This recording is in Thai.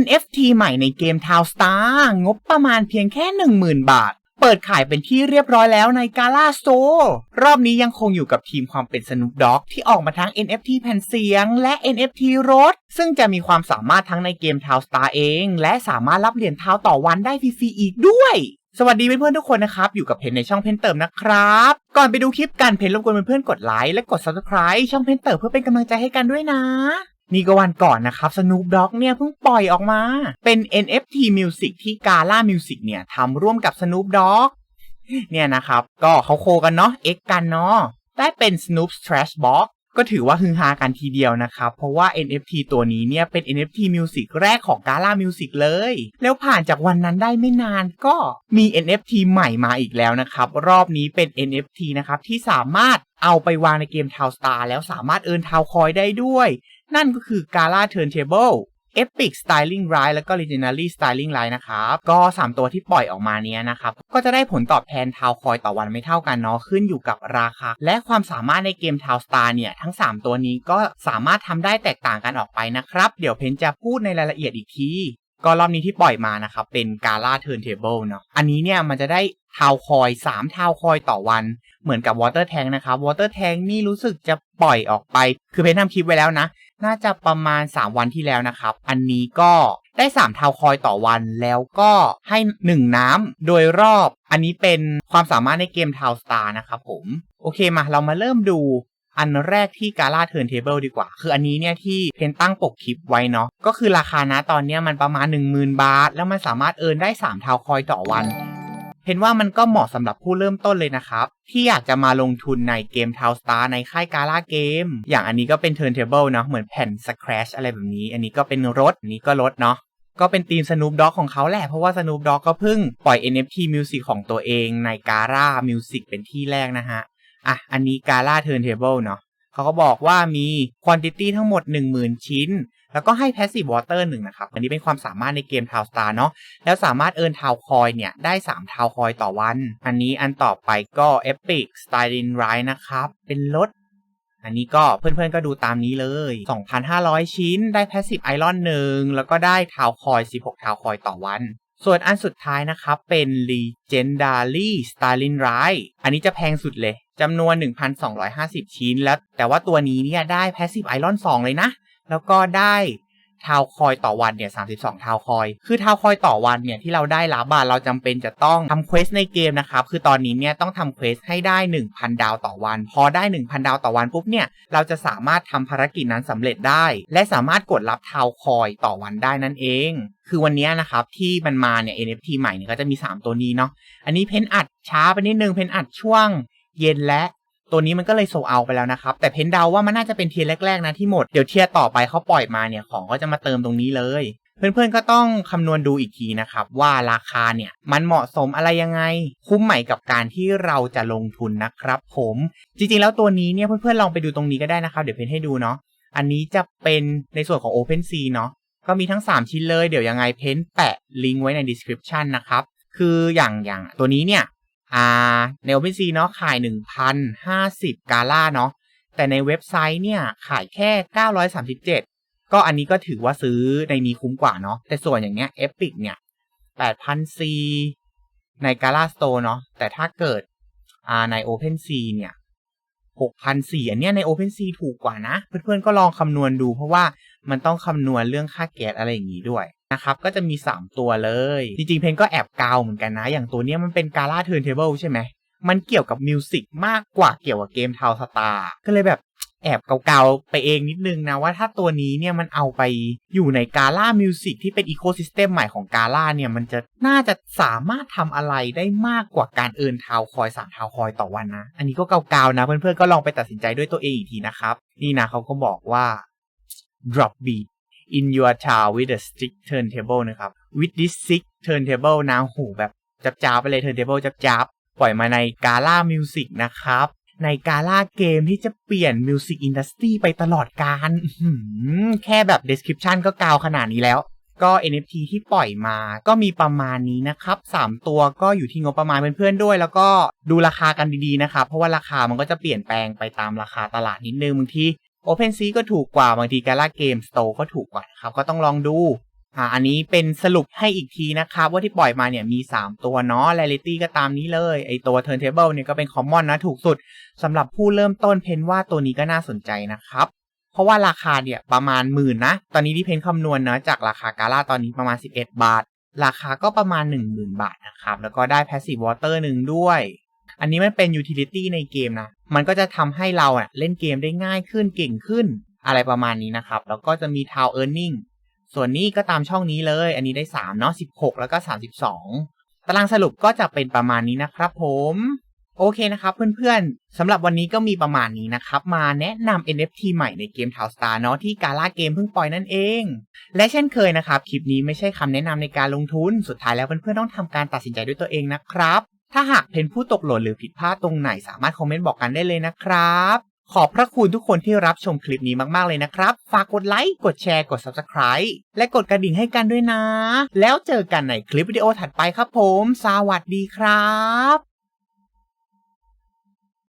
NFT ใหม่ในเกม Town Star งบประมาณเพียงแค่ 10,000 บาท เปิดขายเป็นที่เรียบร้อยแล้วใน Gala Store รอบนี้ยังคงอยู่กับทีมความเป็น Snoop Dogg ที่ออกมาทั้ง NFT แผ่นเสียง และ NFT รถ ซึ่งจะมีความสามารถทั้งในเกม Town Star เอง และสามารถรับเหรียญเท้าต่อวันได้ฟรีๆอีกด้วยสวัสดีเพื่อนๆทุกคนนะครับ อยู่กับเพนในช่องเพนเติมนะครับ ก่อนไปดูคลิปกันเพนรบกวนเพื่อนๆกดไลค์และกด Subscribe ช่องเพนเติมเพื่อเป็นกำลังใจให้กันด้วยนะ นี่ก็วันก่อนนะครับ Snoop Dogg เนี่ยเพิ่งปล่อยออกมา เป็น NFT Music ที่ Gala Music เนี่ยทำร่วมกับ Snoop Dogg เนี่ยนะครับ ก็เขาโคกันเนาะ X กันเนาะได้เป็น Snoop Trash Box ก็ถือว่าฮือฮากันทีเดียวนะครับ เพราะว่า NFT ตัวนี้เนี่ยเป็น NFT Music แรกของ Gala Music เลย แล้วผ่านจากวันนั้นได้ไม่นานก็มี NFT ใหม่มาอีกแล้วนะครับ รอบนี้เป็น NFT นะครับที่สามารถเอาไปวางในเกม Town Star แล้วสามารถเอินทาวคอยได้ด้วย นั่นก็คือ Gala Turntable Epic Styling Ride แล้วก็ Legendary Styling Ride นะครับ ก็ 3 ตัวที่ปล่อยออกมาเนี้ยนะครับ ก็จะได้ผลตอบแทนทาวคอยต่อวันไม่เท่ากันเนาะ ขึ้นอยู่กับราคา และความสามารถในเกม Town Star เนี่ย ทั้ง 3 ตัวนี้ก็สามารถทำได้แตกต่างกันออกไปนะครับ เดี๋ยวเพนจะพูดในรายละเอียดอีกทีก็รอบนี้ที่ปล่อยมานะครับ เป็น Gala Turntable เนาะอันนี้เนี่ยมันจะได้ทาวคอย 3 ทาวคอยต่อวันเหมือนกับ Water Tank นะครับ Water Tank นี่รู้สึกจะปล่อยออกไป คือเพนทำคลิปไว้แล้วนะ น่าจะประมาณ 3 วันที่แล้วนะครับ อันนี้ก็ได้3ทาวคอยต่อวันแล้วก็ให้ 1 น้ำโดยรอบ อันนี้เป็นความสามารถในเกมทาวสตาร์นะครับผม โอเคมาเรามาเริ่มดูอันแรกที่ Gala Turntable ดีกว่า คืออันนี้เนี่ยที่เพนตั้งปกคลิปไว้เนาะ ก็คือราคานะตอนเนี้ยมันประมาณ 10,000 บาท แล้วมันสามารถเอินได้3ทาวคอยต่อวัน เห็นว่ามันก็เหมาะสำหรับผู้เริ่มต้นเลยนะครับ ที่อยากจะมาลงทุนในเกม Town Star ในค่ายกาล่าเกม อย่างอันนี้ก็เป็น Turntable เนาะเหมือนแผ่น Scratch อะไรแบบนี้ อันนี้ก็เป็นรถอันนี้ก็รถเนาะก็เป็นทีม Snoop Dogg ของเขาแหละ เพราะว่า Snoop Dogg ก็เพิ่งปล่อย NFT Music ของตัวเองใน Gala Music เป็นที่แรกนะฮะ อะ อันนี้ Gala Turntable เนาะเขาก็บอกว่ามี quantity ทั้งหมด 10,000 ชิ้น แล้วก็ให้ Passive Water หนึ่งนะครับ อันนี้เป็นความสามารถในเกม Town Star เนาะ แล้วสามารถเอินทาวคอยเนี่ย ได้ 3 ทาวคอยต่อวัน อันนี้อันต่อไปก็ Epic Styling Ride นะครับ เป็นรถ อันนี้ก็เพื่อนๆก็ดูตามนี้เลย 2,500 ชิ้น ได้ Passive Iron 1แล้วก็ได้ทาวคอย 16 ทาวคอยต่อวันส่วนอันสุดท้ายนะครับ เป็น Legendary Styling Ride อันนี้จะแพงสุดเลยจำนวน 1,250 ชิ้นแล้ว แต่ว่าตัวนี้เนี่ยได้ Passive Iron 2 เลยนะ แล้วก็ได้ทาวคอยต่อวันเนี่ย32ทาวคอย คือทาวคอยต่อวันเนี่ยที่เราได้รับบาเราจำเป็นจะต้องทำเควสในเกมนะครับ คือตอนนี้เนี่ยต้องทำเควสให้ได้ 1,000 ดาวต่อวัน พอได้ 1,000 ดาวต่อวันปุ๊บเนี่ยเราจะสามารถทำภารกิจนั้นสำเร็จได้ และสามารถกดรับทาวคอยต่อวันได้นั่นเอง คือวันนี้นะครับที่มันมาเนี่ย NFT ใหม่เนี่ยก็จะมี 3 ตัวนี้เนาะ อันนี้เพนอัดช้าไปนิดนึง เพนอัดช่วงเย็นและ ตัวนี้มันก็เลยโซเอาไปแล้วนะครับ แต่เพนเดาว่ามันน่าจะเป็นเทียร์แรกๆนะที่หมด เดี๋ยวเทียร์ต่อไปเขาปล่อยมาเนี่ยของก็จะมาเติมตรงนี้เลย เพื่อนๆก็ต้องคำนวณดูอีกทีนะครับ ว่าราคาเนี่ยมันเหมาะสมอะไรยังไง คุ้มไหมกับการที่เราจะลงทุนนะครับ ผมจริงๆ แล้วตัวนี้เนี่ยเพื่อนๆลองไปดูตรงนี้ก็ได้นะครับเดี๋ยวเพนให้ดูเนาะอันนี้จะเป็นในส่วนของ OpenSea เนาะก็มีทั้ง 3 ชิ้นเลย เดี๋ยวยังไงเพนแปะลิงก์ไว้ใน description นะครับ คืออย่างอย่างตัวนี้เนี่ย อ่าใน OpenSea เนาะขาย 1,050 กาล่าเนาะแต่ในเว็บไซต์เนี่ยขายแค่ 937 ก็อันนี้ก็ถือว่าซื้อในนี้คุ้มกว่าเนาะแต่ส่วนอย่างเงี้ย Epic เนี่ย8,000ใน Gala Store เนาะแต่ถ้าเกิดอ่าใน OpenSea เนี่ย6,004อันเนี้ยใน OpenSea ถูกกว่านะ เพื่อนๆก็ลองคำนวณดูเพราะว่ามันต้องคำนวณเรื่องค่าแก๊สอะไรอย่างงี้ด้วย นะครับก็จะมี 3 ตัวเลย จริงๆเพนก็แอบกาวเหมือนกันนะ อย่างตัวนี้มันเป็น Gala Turntable ใช่ไหมมันเกี่ยวกับมิวสิกมากกว่าเกี่ยวกับเกม Town Star ก็เลยแบบแอบเกาๆ ไปเองนิดนึงนะว่าถ้าตัวนี้เนี่ยมันเอาไปอยู่ใน Gala Music ที่เป็นอีโคซิสเต็มใหม่ของ Gala เนี่ย มันจะน่าจะสามารถทำอะไรได้มากกว่าการเอินทาวคอยสามทาวคอยต่อวันนะ อันนี้ก็เกาๆนะ เพื่อนๆ ก็ลองไปตัดสินใจด้วยตัวเองอีกทีนะครับ นี่นะเขาก็บอกว่า drop beat in your town with a stick turntable นะครับ with this stick turntable นะโหแบบจับจ้าไปเลย turntable จับจ้าปล่อยมาใน Gala Music นะครับ ใน Gala เกมที่จะเปลี่ยน Music Industry ไปตลอดกาลแค่แบบ description ก็กาวขนาดนี้แล้ว ก็ NFT ที่ปล่อยมาก็มีประมาณนี้นะครับ 3 ตัวก็อยู่ที่งบประมาณเพื่อนๆด้วย แล้วก็ดูราคากันดีๆนะครับ เพราะว่าราคามันก็จะเปลี่ยนแปลงไปตามราคาตลาดนิดนึงบางที OpenSea ก็ถูกกว่าบางที Gala Game Store ก็ถูกกว่าครับ ก็ต้องลองดูอ่าอันนี้เป็นสรุปให้อีกทีนะครับ ว่าที่ปล่อยมาเนี่ยมี 3 ตัวเนาะ Rarity ก็ตามนี้เลย ไอตัว Turntable เนี่ยก็เป็น Common นะ ถูกสุดสำหรับผู้เริ่มต้นเพนว่าตัวนี้ก็น่าสนใจนะครับ เพราะว่าราคาเนี่ยประมาณหมื่นนะ ตอนนี้ที่เพนคำนวณนะจากราคากาล่าตอนนี้ประมาณ 11 บาท ราคาก็ประมาณ 10,000 บาทนะครับ แล้วก็ได้ Passive Water หนึ่งด้วย อันนี้มันเป็น Utility ในเกมนะ มันก็จะทำให้เราอะเล่นเกมได้ง่ายขึ้นเก่งขึ้นอะไรประมาณนี้นะครับ แล้วก็จะมี Town Earning ส่วนนี้ก็ตามช่องนี้เลย อันนี้ได้3เนาะ16 แล้วก็ 32 ตารางสรุปก็จะเป็นประมาณนี้นะครับผม โอเคนะครับเพื่อนๆสำหรับวันนี้ก็มีประมาณนี้นะครับ มาแนะนำ NFT ใหม่ในเกม t o w Star เนาะที่กาล่าเกมเพิ่งปล่อยนั่นเอง และเช่นเคยนะครับ คลิปนี้ไม่ใช่คำแนะนำในการลงทุน สุดท้ายแล้วเพื่อนๆต้องทำการตัดสินใจด้วยตัวเองนะครับ ถ้าหากเป็นผู้ตกหล่นหรือผิดพลาดตรงไหนสามารถคอมเมนต์บอกกันได้เลยนะครับ ขอบพระคุณทุกคนที่รับชมคลิปนี้มากๆเลยนะครับ ฝากกดไลค์ กดแชร์ กด Subscribe และกดกระดิ่งให้กันด้วยนะ แล้วเจอกันในคลิปวิดีโอถัดไปครับผม สวัสดีครับ